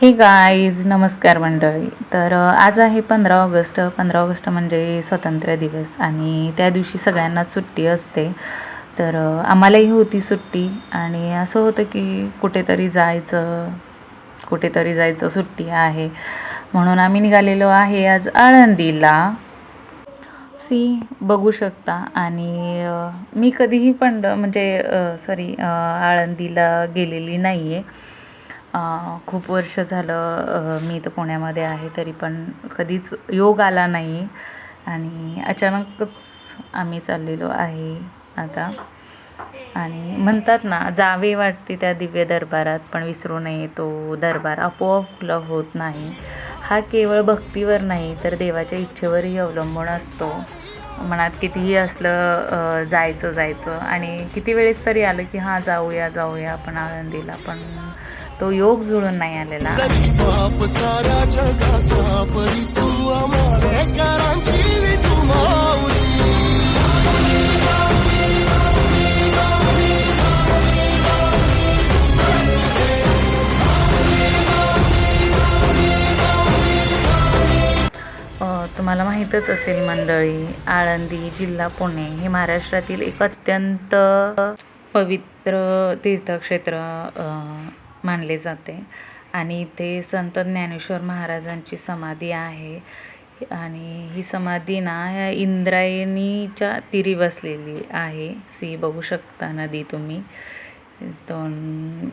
हे गाईज नमस्कार मंडळी. तर आज आहे पंधरा ऑगस्ट. पंधरा ऑगस्ट म्हणजे स्वातंत्र्य दिवस आणि त्या दिवशी सगळ्यांनाच सुट्टी असते. तर आम्हालाही होती सुट्टी आणि असं होतं की कुठेतरी जायचं कुठेतरी जायचं सुट्टी आहे. म्हणून आम्ही निघालेलो आहे आज आळंदीला. सी बघू शकता. आणि मी कधीही पण म्हणजे सॉरी आळंदीला गेलेली नाही आहे खूप वर्ष झालं मी तर पुण्यामध्ये आहे तरी पण कधीच योग आला नाही. आणि अचानकच आम्ही चाललेलो आहे आता. आणि म्हणतात ना जावे वाटते त्या दिव्य दरबारात पण विसरू नये तो दरबार. आपोआप खुला होत नाही. हा केवळ भक्तीवर नाही तर देवाच्या इच्छेवरही अवलंबून असतो. मनात कितीही असलं अ, जायचं जायचं. आणि किती वेळेस तरी आलं की हां जाऊया जाऊया आपण आळंदीला. पण तो योग जुळून नाही आलेला. तुम्हाला माहीतच असेल मंडळी आळंदी जिल्हा पुणे हे महाराष्ट्रातील एक अत्यंत पवित्र तीर्थक्षेत्र मानले जाते. आणि इथे संत ज्ञानेश्वर महाराजांची समाधी आहे. आणि ही समाधी ना ह्या इंद्रायणीच्या तीरी बसलेली आहे. सी बघू शकता नदी तुम्ही. दोन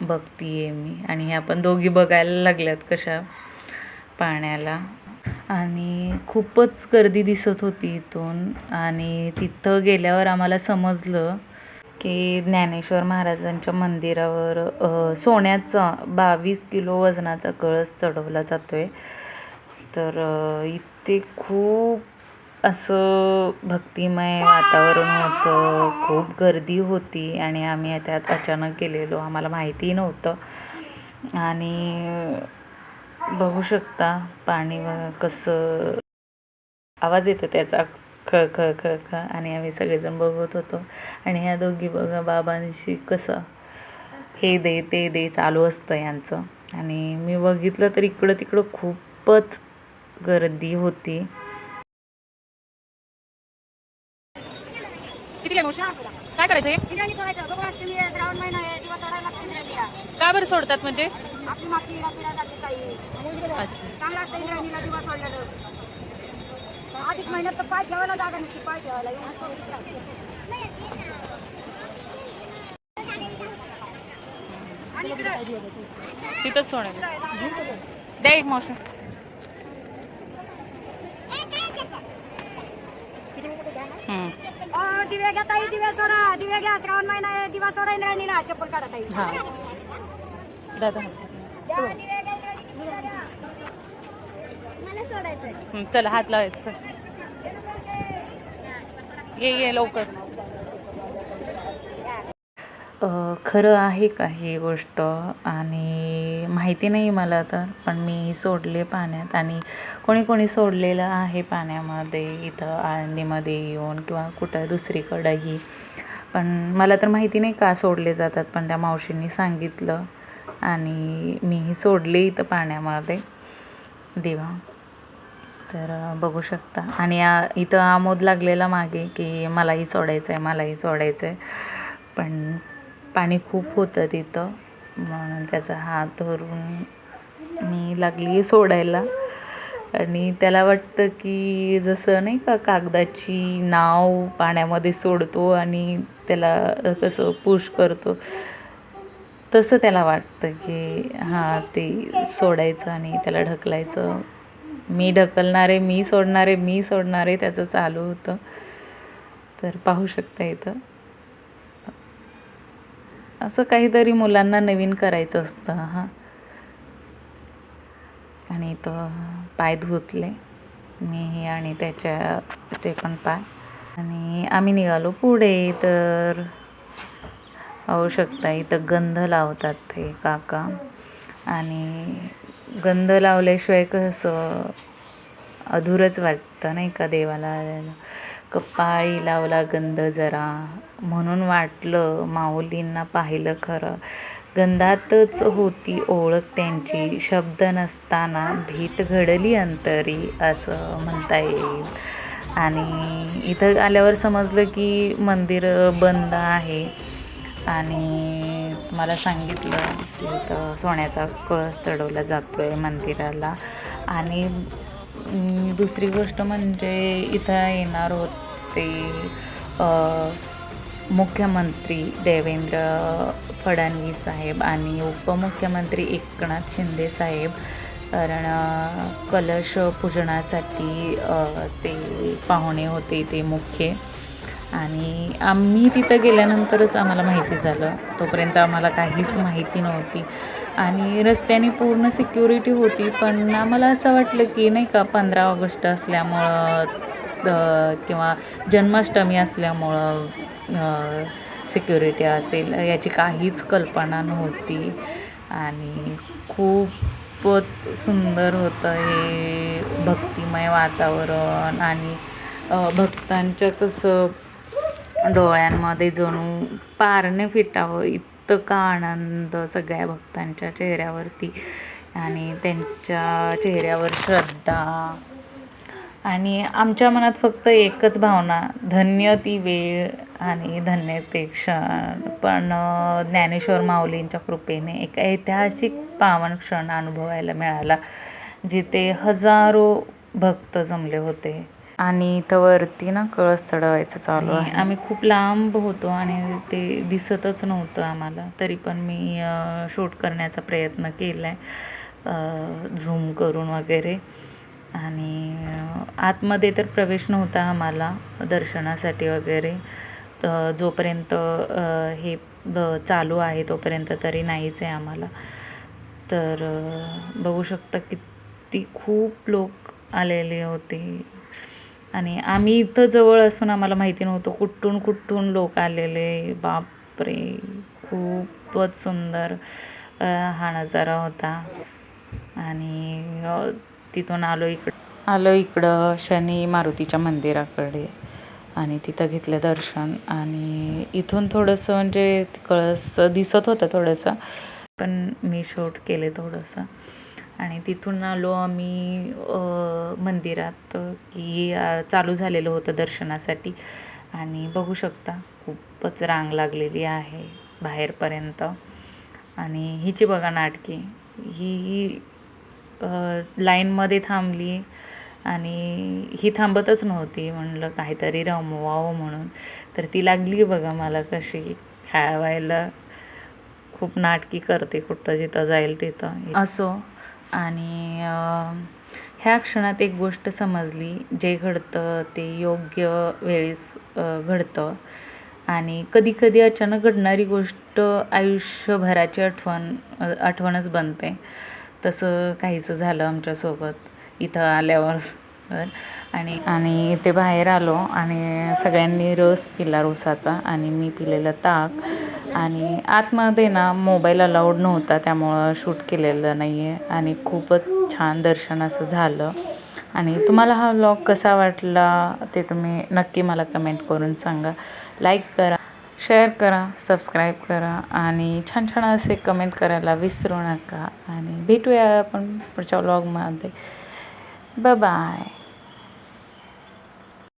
बघतीये मी. आणि ह्या पण दोघी बघायला लागल्यात कशा पाण्याला. आणि खूपच गर्दी दिसत होती इथून. आणि तिथं गेल्यावर आम्हाला समजलं की ज्ञानेश्वर महाराजांच्या मंदिरावर सोन्याचं सोन्याचा बावीस किलो वजनाचा कळस चढवला जातो आहे तर इथे खूप असं भक्तिमय वातावरण होतं खूप गर्दी होती आणि आम्ही त्यात अचानक गेलेलो. आम्हाला माहितीही नव्हतं. आणि बघू शकता पाणी कसं आवाज येतो त्याचा. ख ख ख ख. आणि आम्ही सगळेजण बघत होतो. आणि ह्या दोघी बघा बाबांशी कसं हे दे ते दे चालू असतं यांचं. आणि मी बघितलं तर इकडं तिकडं खूपच गर्दी होती? काय करायचंय. का बरं सोडतात म्हणजे? अधिक महिन्यात तर पाय ठेवायला जागा नसते पाय ठेवायला. तिथंच सोडायला द्या एक. अं, दिवे घ्या ताई दिवे सोडा. दिवे घ्या श्रावण महिना आहे दिवस सोडा इंद्रायणीला चप्पल काढा ताई. दादा द्या, दिवे घ्या, इंद्रायणीला द्या. मला सोडायचं. चला हात लावायचं ये ये लवकर. खरं आहे का ही गोष्ट आणि माहिती नाही मला तर पण मी सोडले पाण्यात आणि कोणी कोणी सोडलेलं आहे पाण्यामध्ये इथं आळंदीमध्ये येऊन किंवा कुठं दुसरीकडंही. पण मला तर माहिती नाही का सोडले जातात पण त्या मावशींनी सांगितलं आणि मीही सोडले इथं पाण्यामध्ये. दिवा. तर बघू शकता. आणि इथं आमोद लागलेला मागे की मलाही सोडायचं आहे मलाही सोडायचं आहे पण पाणी खूप होतं तिथं. म्हणून त्याचा हात धरून मी लागली सोडायला. आणि त्याला वाटतं की जसं नाही का कागदाची नाव पाण्यामध्ये सोडतो आणि त्याला कसं पुश करतो. तसं त्याला वाटतं की हां ते सोडायचं आणि त्याला ढकलायचं. मी ढकलणारे मी सोडणारे मी सोडणारे त्याचं चालू होतं. तर पाहू शकता इथं. असं काहीतरी मुलांना नवीन करायचं असतं हां. आणि इथं पाय धुतले. मी आणि त्याच्या ते पण पाय. आणि आम्ही निघालो पुढे तर पाहू शकता इथं गंध लावतात ते काका. आणि गंध लावल्याशिवाय कसं? अधुरच वाटतं नाही का देवाला? कपाळी लावला गंध जरा. म्हणून वाटलं माऊलींना पाहिलं खरं. गंधातच होती ओळख त्यांची. शब्द नसताना भेट घडली अंतरी असं म्हणता येईल. आणि इथं आल्यावर समजलं की मंदिर बंद आहे. आणि मला सांगितलं की इथं सोन्याचा कळस चढवला जातो आहे मंदिराला. आणि दुसरी गोष्ट म्हणजे इथं येणार होते मुख्यमंत्री देवेंद्र फडणवीस साहेब आणि उपमुख्यमंत्री एकनाथ शिंदे साहेब. कारण कलश पूजनासाठी ते पाहुणे होते ते मुख्य. आणि आम्ही तिथं गेल्यानंतरच आम्हाला माहिती झालं. तोपर्यंत आम्हाला काहीच माहिती नव्हती. आणि रस्त्याने पूर्ण सिक्युरिटी होती पण आम्हाला असं वाटलं की नाही का पंधरा ऑगस्ट असल्यामुळं किंवा जन्माष्टमी असल्यामुळं सिक्युरिटी असेल याची काहीच कल्पना नव्हती. आणि खूपच सुंदर होतं हे भक्तिमय वातावरण आणि भक्तांच्या कसं डोळ्यांमध्ये जणू पारणे फिटावं. इतका आनंद सगळ्या भक्तांच्या चेहऱ्यावरती. आणि त्यांच्या चेहऱ्यावर श्रद्धा. आणि आमच्या मनात फक्त एकच भावना धन्य ती वेळ आणि धन्य ते क्षण पण ज्ञानेश्वर माऊलींच्या कृपेने एक ऐतिहासिक पावन क्षण अनुभवायला मिळाला जिथे हजारो भक्त जमले होते. आणि इथं वरती ना कळस चढवायचं चालू आहे. आम्ही खूप लांब होतो आणि ते दिसतच नव्हतं आम्हाला. तरी पण मी शूट करण्याचा प्रयत्न केला आहे झूम करून वगैरे. आणि आतमध्ये तर प्रवेश नव्हता आम्हाला दर्शनासाठी वगैरे. तर जोपर्यंत हे ब चालू आहे तोपर्यंत तरी नाहीच आहे आम्हाला. तर बघू शकता किती खूप लोक आलेले होते. आणि आम्ही इथं जवळ असून आम्हाला माहिती नव्हतं कुठून कुठून लोक आलेले. बापरे खूपच सुंदर हा नजारा होता. आणि तिथून आलो इकडं आलो इकडं शनी मारुतीच्या मंदिराकडे. आणि तिथं घेतलं दर्शन. आणि इथून थोडंसं म्हणजे कळस दिसत होतं थोडंसं. पण मी शूट केले थोडंसं. आणि तिथून आलो आम्ही मंदिरात की चालू झालेलं होतं दर्शनासाठी. आणि बघू शकता खूपच रांग लागलेली आहे बाहेरपर्यंत. आणि हिची बघा नाटकी. ही लाईनमध्ये थांबली आणि ही थांबतच नव्हती. म्हणलं काहीतरी रमवावं म्हणून. तर ती लागली बघा मला कशी. खेळवायला खूप नाटकी करते कुठं जिथं जाईल तिथं. असो. आणि ह्या क्षणात एक गोष्ट समजली जे घडतं ते योग्य वेळेस घडतं. आणि कधी कधी अचानक घडणारी गोष्ट आयुष्यभराची आठवण आठवणच बनते. तसं काहीचं झालं आमच्यासोबत इथं आल्यावर. आणि आणि इथे बाहेर आलो आणि सगळ्यांनी रस पिला रोसाचा आणि मी पिलेलं ताक. आणि आतमध्ये ना मोबाईल अलाउड नव्हता त्यामुळं शूट केलेलं नाही आहे आणि खूपच छान दर्शन असं झालं. आणि तुम्हाला हा व्लॉग कसा वाटला ते तुम्ही नक्की मला कमेंट करून सांगा. लाईक करा शेअर करा सबस्क्राईब करा आणि छान छान असे कमेंट करायला विसरू नका. आणि भेटूया आपण पुढच्या व्लॉगमध्ये बाय